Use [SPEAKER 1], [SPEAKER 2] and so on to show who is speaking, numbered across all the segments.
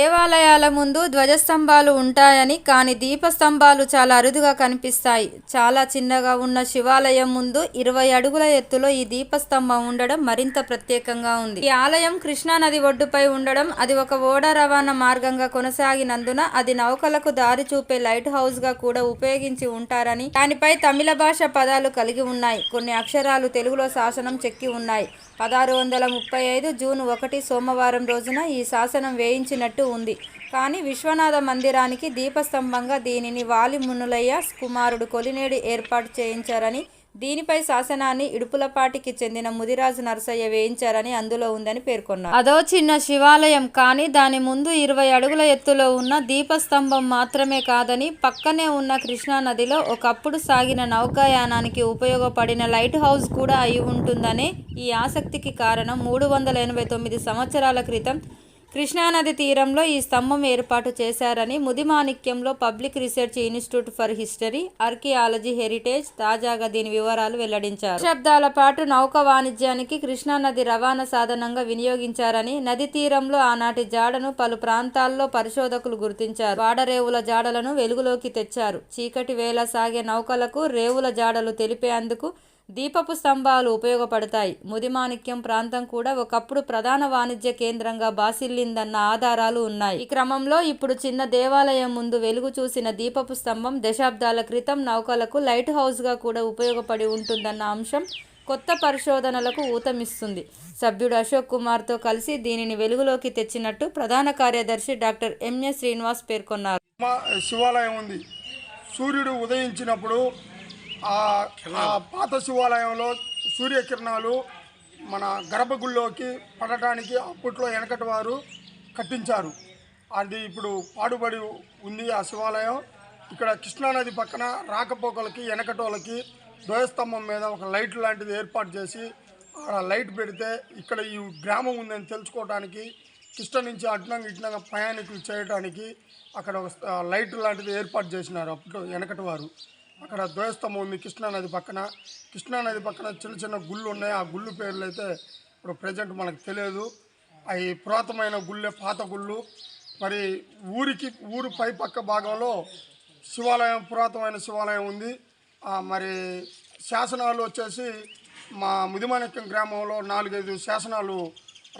[SPEAKER 1] దేవాలయాల ముందు ధ్వజస్తంభాలు ఉంటాయని కానీ దీపస్తంభాలు చాలా అరుదుగా కనిపిస్తాయి. చాలా చిన్నగా ఉన్న శివాలయం ముందు ఇరవై అడుగుల ఎత్తులో ఈ దీపస్తంభం ఉండడం మరింత ప్రత్యేకంగా ఉంది. ఈ ఆలయం కృష్ణా నది ఒడ్డుపై ఉండడం అది ఒక ఓడ రవాణా మార్గంగా కొనసాగినందున అది నౌకలకు దారి చూపే లైట్ హౌస్గా కూడా ఉపయోగించి ఉంటారని దానిపై తమిళ భాష పదాలు కలిగి ఉన్నాయి. కొన్ని అక్షరాలు తెలుగులో శాసనం చెక్కి ఉన్నాయి. పదహారు వందల ముప్పై ఐదు జూన్ ఒకటి సోమవారం రోజున ఈ శాసనం వేయించినట్టు ఉంది. కానీ విశ్వనాథ మందిరానికి దీపస్తంభంగా దీనిని వాలి మునులయ్య కుమారుడు కొలినేడు ఏర్పాటు చేయించారని దీనిపై శాసనాన్ని ఇడుపులపాటికి చెందిన ముదిరాజు నరసయ్య వేయించారని అందులో ఉందని పేర్కొన్నారు. అదో చిన్న శివాలయం కానీ దాని ముందు ఇరవై అడుగుల ఎత్తులో ఉన్న దీపస్తంభం మాత్రమే కాదని పక్కనే ఉన్న కృష్ణా నదిలో ఒకప్పుడు సాగిన నౌకాయానానికి ఉపయోగపడిన లైట్ హౌస్ కూడా అయి ఉంటుందనే ఈ ఆసక్తికి కారణం మూడు వందల ఎనభై తొమ్మిది సంవత్సరాల క్రితం కృష్ణానది తీరంలో ఈ స్తంభం ఏర్పాటు చేశారని ముదిమాణిక్యంలో public research institute for history archaeology heritage తాజాగా దీని వివరాలు వెల్లడించారు. శబ్దాల పాటు నౌక వాణిజ్యానికి కృష్ణానది రవాణా సాధనంగా వినియోగించారని నది తీరంలో ఆనాటి జాడను పలు ప్రాంతాల్లో పరిశోధకులు గుర్తించారు. వాడరేవుల జాడలను వెలుగులోకి తెచ్చారు. చీకటి వేళ సాగే నౌకలకు రేవుల జాడలు తెలిపేందుకు దీపపు స్తంభాలు ఉపయోగపడతాయి. ముదిమాణిక్యం ప్రాంతం కూడా ఒకప్పుడు ప్రధాన వాణిజ్య కేంద్రంగా బాసిల్లిందన్న ఆధారాలు ఉన్నాయి. ఈ క్రమంలో ఇప్పుడు చిన్న దేవాలయం ముందు వెలుగు చూసిన దీపపు స్తంభం దశాబ్దాల క్రితం నౌకలకు లైట్ హౌస్గా కూడా ఉపయోగపడి ఉంటుందన్న అంశం కొత్త పరిశోధనలకు ఊతమిస్తుంది. సభ్యుడు అశోక్ కుమార్తో కలిసి దీనిని వెలుగులోకి తెచ్చినట్టు ప్రధాన కార్యదర్శి డాక్టర్ ఎంఎస్ శ్రీనివాస్ పేర్కొన్నారు.
[SPEAKER 2] శివాలయం ఉంది. సూర్యుడు ఉదయించినప్పుడు పాత శివాలయంలో సూర్యకిరణాలు మన గర్భగుడిలోకి పడటానికి అప్పట్లో వెనకటి వారు కట్టించారు. అది ఇప్పుడు పాడుబడి ఉంది ఆ శివాలయం. ఇక్కడ కృష్ణానది పక్కన రాకపోకలకి వెనకటోళ్ళకి ధ్వజస్తంభం మీద ఒక లైట్ లాంటిది ఏర్పాటు చేసి ఆ లైట్ పెడితే ఇక్కడ ఈ గ్రామం ఉందని తెలుసుకోవడానికి కృష్ణ నుంచి అట్నంగా ఇట్నంగా ప్రయాణికులు చేయడానికి అక్కడ ఒక లైట్ లాంటిది ఏర్పాటు చేసినారు అప్పట్లో వెనకటి వారు అక్కడ ద్వయస్తంభం ఉంది కృష్ణానది పక్కన. కృష్ణానది పక్కన చిన్న చిన్న గుళ్ళు ఉన్నాయి. ఆ గుళ్ళు పేర్లు అయితే ఇప్పుడు ప్రజెంట్ మనకు తెలియదు. అవి పురాతనమైన గుళ్ళే పాత గుళ్ళు. మరి ఊరికి ఊరు పై పక్క భాగంలో శివాలయం పురాతనమైన శివాలయం ఉంది. మరి శాసనాలు వచ్చేసి మా ముదిమాణిక్యం గ్రామంలో నాలుగైదు శాసనాలు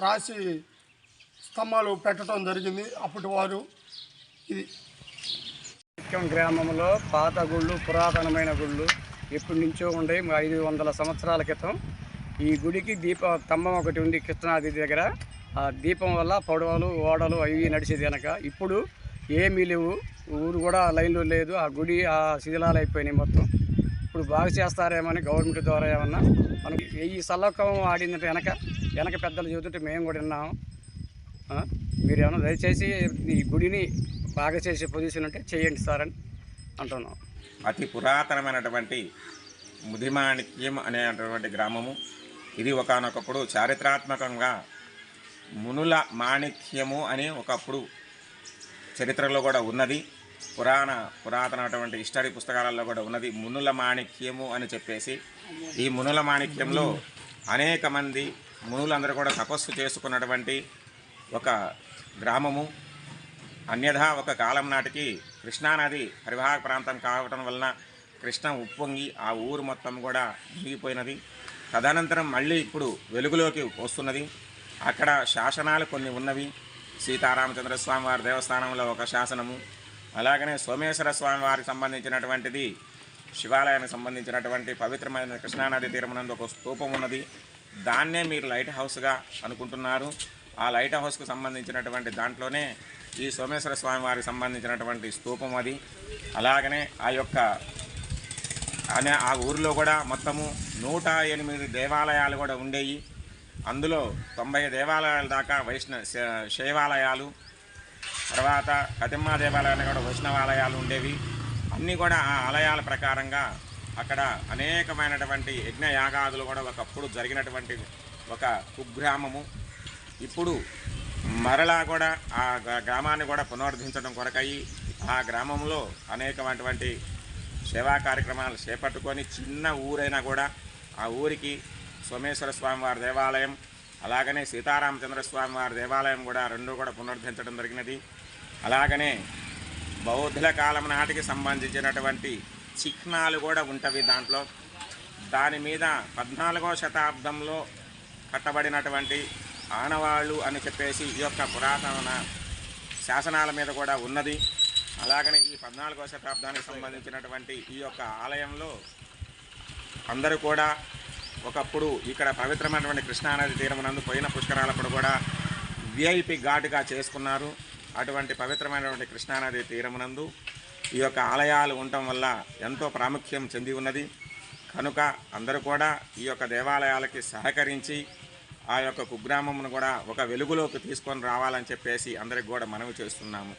[SPEAKER 2] రాసి స్తంభాలు పెట్టడం జరిగింది అప్పటి వారు. ఇది
[SPEAKER 3] ముఖ్యం గ్రామంలో పాత గుళ్ళు పురాతనమైన గుళ్ళు ఎప్పటి నుంచో ఉండే ఐదు వందల సంవత్సరాల క్రితం ఈ గుడికి దీప స్తంభం ఒకటి ఉంది కృష్ణాది దగ్గర. ఆ దీపం వల్ల పొడవలు ఓడలు అవి నడిచేది కనుక ఇప్పుడు ఏమీ లేవు. ఊరు కూడా లైన్లో లేదు. ఆ గుడి ఆ శిథిలాలు అయిపోయినాయి మొత్తం. ఇప్పుడు బాగా చేస్తారేమని గవర్నమెంట్ ద్వారా ఏమన్నా మనకి ఈ సల్లకం ఆడిందంటే వెనక వెనక పెద్దలు చెబుతుంటే మేము కూడా విన్నాము మీరేమన్నా మీరు దయచేసి ఈ గుడిని బాగా చేసే పొజిషన్ ఉంటే చేయండి సార్ అని అంటున్నాం.
[SPEAKER 4] అతి పురాతనమైనటువంటి ముదిమాణిక్యం అనేటువంటి గ్రామము. ఇది ఒకానొకప్పుడు చారిత్రాత్మకంగా మునుల మాణిక్యము అని ఒకప్పుడు చరిత్రలో కూడా ఉన్నది. పురాణ పురాతనటువంటి హిస్టరీ పుస్తకాలలో కూడా ఉన్నది మునుల మాణిక్యము అని చెప్పేసి. ఈ మునుల మాణిక్యంలో అనేక మంది మునులందరూ కూడా తపస్సు చేసుకున్నటువంటి ఒక గ్రామము. అన్యథా ఒక కాలం నాటికి కృష్ణానది పరివాహక ప్రాంతం కావటం వలన కృష్ణ ఉప్పొంగి ఆ ఊరు మొత్తం కూడా మునిగిపోయినది. తదనంతరం మళ్ళీ ఇప్పుడు వెలుగులోకి వస్తున్నది. అక్కడ శాసనాలు కొన్ని ఉన్నవి. సీతారామచంద్ర స్వామి వారి దేవస్థానంలో ఒక శాసనము. అలాగనే సోమేశ్వర స్వామి వారికి సంబంధించినటువంటిది శివాలయానికి సంబంధించినటువంటి పవిత్రమైన కృష్ణానది తీరమునందు ఒక స్తూపం ఉన్నది. దాన్నే మీరు లైట్ హౌస్గా అనుకుంటున్నారు. ఆ లైట్ హౌస్కు సంబంధించినటువంటి దాంట్లోనే ఈ సోమేశ్వర స్వామి వారికి సంబంధించినటువంటి స్తూపం అది. అలాగనే ఆ యొక్క అనే ఆ ఊరిలో కూడా మొత్తము నూట ఎనిమిది దేవాలయాలు కూడా ఉండేవి అందులో తొంభై దేవాలయాల దాకా వైష్ణవ శ- శైవాలయాలు తర్వాత కతిమ్మ దేవాలయాలు కూడా వైష్ణవాలయాలు ఉండేవి. అన్నీ కూడా ఆ ఆలయాల ప్రకారంగా అక్కడ అనేకమైనటువంటి యజ్ఞ యాగాదులు కూడా ఒకప్పుడు జరిగినటువంటి ఒక కుగ్రామము. ఇప్పుడు మరలా కూడా ఆ గ్రా- గ్రామాన్ని కూడా పునరుద్ధరించడం కొరకై ఆ గ్రామంలో అనేకమైనటువంటి సేవా కార్యక్రమాలు చేపట్టుకొని చిన్న ఊరైనా కూడా ఆ ఊరికి సోమేశ్వర స్వామి వారి దేవాలయం అలాగనే సీతారామచంద్ర స్వామి వారి దేవాలయం కూడా రెండు కూడా పునరుద్ధరించడం జరిగినది. అలాగనే బౌద్ధుల కాలం నాటికి సంబంధించినటువంటి చిహ్నాలు కూడా ఉంటవి దాంట్లో. దాని మీద పద్నాలుగో శతాబ్దంలో కట్టబడినటువంటి ఆనవాళ్ళు అని చెప్పేసి ఈ యొక్క పురాతన శాసనాల మీద కూడా ఉన్నది. అలాగనే ఈ పద్నాలుగవ శతాబ్దానికి సంబంధించినటువంటి ఈ యొక్క ఆలయంలో అందరూ కూడా ఒకప్పుడు ఇక్కడ పవిత్రమైనటువంటి కృష్ణానది తీరమునందు పోయిన పుష్కరాలప్పుడు కూడా విఐపి ఘాటుగా చేసుకున్నారు. అటువంటి పవిత్రమైనటువంటి కృష్ణానది తీరమునందు ఈ యొక్క ఆలయాలు ఉండటం వల్ల ఎంతో ప్రాముఖ్యం చెంది ఉన్నది. కనుక అందరూ కూడా ఈ యొక్క దేవాలయాలకి సహకరించి ఆ యొక్క కుగ్రామమును కూడా ఒక వెలుగులోకి తీసుకొని రావాలని చెప్పేసి అందరికి కూడా మనవి చేస్తున్నాము.